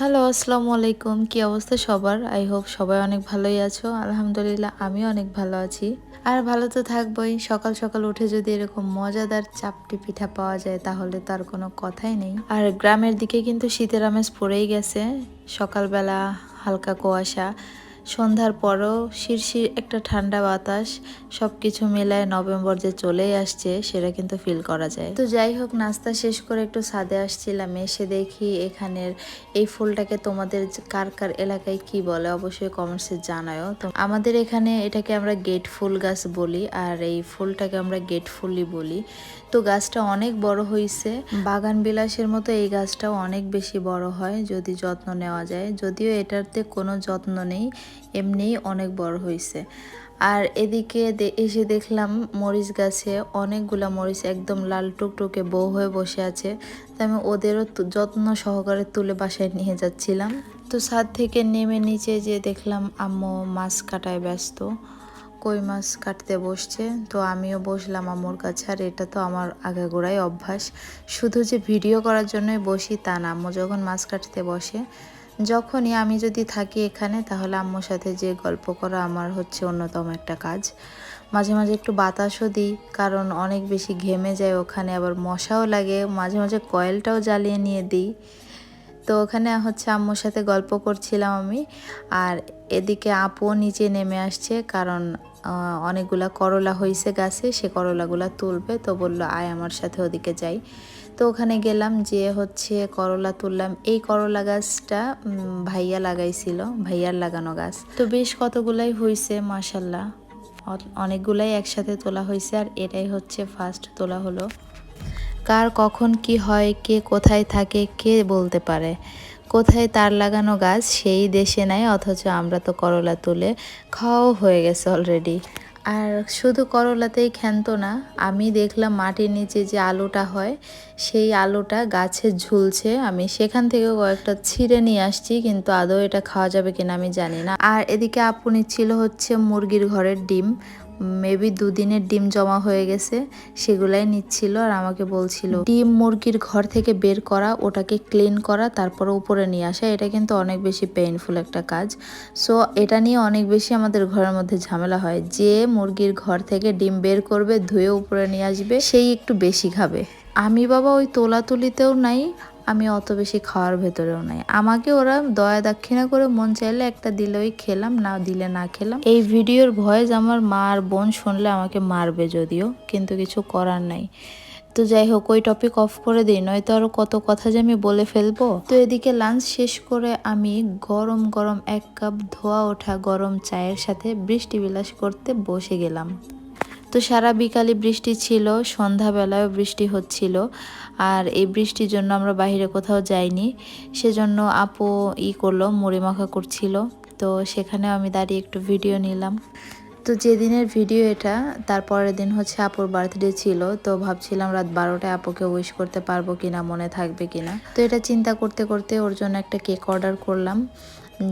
Hello আসসালামু আলাইকুম কি অবস্থা সবার? আই হোপ সবাই অনেক ভালোই আছো। আলহামদুলিল্লাহ, আমিও অনেক ভালো আছি। আর ভালো তো থাকবোই। সকাল সকাল উঠে যদি এরকম মজাদার চাপটি পিঠা পাওয়া যায়, তাহলে তার কোনো কথাই নেই। আর গ্রামের দিকে কিন্তু শীতের আমেজ পড়েই গেছে। সকালবেলা হালকা কুয়াশা। সন্ধ্যার পরও শিরশির একটা ঠান্ডা বাতাস সব কিছু মিলায় নভেম্বর যে চলেই আসছে, সেটা কিন্তু ফিল করা যায়। তো যাই হোক, নাস্তা শেষ করে একটু ছাদে আসছিলাম, এসে দেখি এখানের এই ফুলটাকে তোমাদের কার কার এলাকায় কি বলে অবশ্যই কমেন্টসে জানায়ও। তো আমাদের এখানে এটাকে আমরা গেট ফুল গাছ বলি, আর এই ফুলটাকে আমরা গেট ফুলই বলি। তো গাছটা অনেক বড় হয়েছে বাগান বিলাসের মতো এই গাছটাও অনেক বেশি বড় হয়, যদি যত্ন নেওয়া যায়। যদিও এটাতে কোনো যত্ন নেই এমনিই অনেক বড় হয়েছে আর এদিকে এসে দেখলাম মরিচ গাছে অনেকগুলা মরিচ একদম লাল টুকটুকে বউ হয়ে বসে আছে। তো আমি ওদেরও যত্ন সহকারে তুলে বাসায় নিয়ে যাচ্ছিলাম। তো ছাদ থেকে নেমে নিচে যে দেখলাম আম্মু মাছ কাটায় ব্যস্ত। কই মাছ কাটতে বসছে? তো আমিও বসলাম আম্মুর কাছে। আর এটা তো আমার আগাগোড়াই অভ্যাস। শুধু যে ভিডিও করার জন্যই বসি তা না। আম্মু যখন মাছ কাটতে বসে যখনই আমি যদি থাকি এখানে, তাহলে আম্মুর সাথে যে গল্প করা আমার হচ্ছে অন্যতম একটা কাজ। মাঝে মাঝে একটু বাতাসও দিই, কারণ অনেক বেশি ঘেমে যায় ওখানে, আবার মশাও লাগে। মাঝে মাঝে কয়েলটাও জ্বালিয়ে নিয়ে দিই। তো ওখানে হচ্ছে আম্মুর সাথে গল্প করছিলাম আমি, আর এদিকে আপুও নিচে নেমে আসছে, কারণ অনেকগুলা করলা হয়েছে গাছে, সে করলাগুলা তুলবে। তো বলল, আয় আমার সাথে ওদিকে যাই। তো ওখানে গেলাম যে হচ্ছে করলা তুললাম। এই করলা গাছটা ভাইয়া লাগাইছিল, ভাইয়ার লাগানো গাছ। তো বেশ কতগুলাই হয়েছে মাসাল্লাহ অনেকগুলাই একসাথে তোলা হয়েছে আর এটাই হচ্ছে ফার্স্ট তোলা হলো। কার কখন কি হয়, কে কোথায় থাকে, কে বলতে পারে। কোথায় তার লাগানো গাছ, সেই দেশে নাই, অথচ আমরা তো করলা তুলে খাওয়াও হয়ে গেছে অলরেডি আর শুধু করলাতেই ক্ষান্ত না, আমি দেখলাম মাটির নিচে যে আলুটা হয় সেই আলুটা গাছে ঝুলছে। আমি সেখান থেকেও কয়েকটা ছিঁড়ে নিয়ে আসছি, কিন্তু আদৌ এটা খাওয়া যাবে কিনা আমি জানি না। আর এদিকে আপু ছিল হচ্ছে মুরগির ঘরের ডিম। মেবি দুদিনের ডিম জমা হয়ে গেছে, সেগুলাই নিচ্ছিল আর আমাকে বলছিল, ডিম মুরগির ঘর থেকে বের করা, ওটাকে ক্লিন করা, তারপর উপরে নিয়ে আসা। এটা কিন্তু অনেক বেশি পেইনফুল একটা কাজ। সো এটা নিয়ে অনেক বেশি আমাদের ঘরের মধ্যে ঝামেলা হয়। যে মুরগির ঘর থেকে ডিম বের করবে, ধুয়ে উপরে নিয়ে আসবে, সেই একটু বেশি খাবে। আমি বাবা ওই তোলাতুলিতেও নাই, আমি অত বেশি খাওয়ার ভেতরেও নাই। আমাকে ওরা দয়া দাক্ষিণা করে মন চাইলে একটা দিলে ওই খেলাম, না দিলে না খেলাম। এই ভিডিওর ভয়েস আমার মা আর বোন শুনলে আমাকে মারবে যদিও, কিন্তু কিছু করার নাই। তো যাই হোক, ওই টপিক অফ করে দিই, নয়তো আরও কত কথা যে আমি বলে ফেলব। তো এদিকে লাঞ্চ শেষ করে আমি গরম গরম এক কাপ ধোয়া ওঠা গরম চায়ের সাথে বৃষ্টি বিলাস করতে বসে গেলাম। তো সারা বিকালে বৃষ্টি ছিল, সন্ধ্যাবেলায়ও বৃষ্টি হচ্ছিল। আর এই বৃষ্টির জন্য আমরা বাইরে কোথাও যাইনি। সেজন্য আপু ই করল, মুড়ি মাখা করছিল। তো সেখানে আমি দাঁড়িয়ে একটু ভিডিও নিলাম। তো যেদিনের ভিডিও এটা, তার পরের দিন হচ্ছে আপুর বার্থডে ছিল। তো ভাবছিলাম রাত বারোটায় আপুকে উইশ করতে পারব কিনা, মনে থাকবে কিনা। তো এটা চিন্তা করতে করতে ওর জন্য একটা কেক অর্ডার করলাম।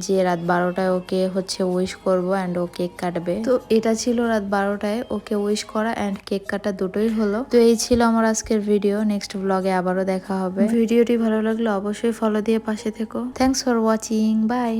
যে রাত বারোটায় ওকে হচ্ছে উইশ করব অ্যান্ড ও কেক কাটবে। তো এটা ছিল রাত বারোটায় ওকে উইশ করা অ্যান্ড কেক কাটা দুটোই হলো। তো এই ছিল আমার আজকের ভিডিও নেক্সট ব্লগে আবারও দেখা হবে। ভিডিওটি ভালো লাগলে অবশ্যই ফলো দিয়ে পাশে থেকো। Thanks for watching by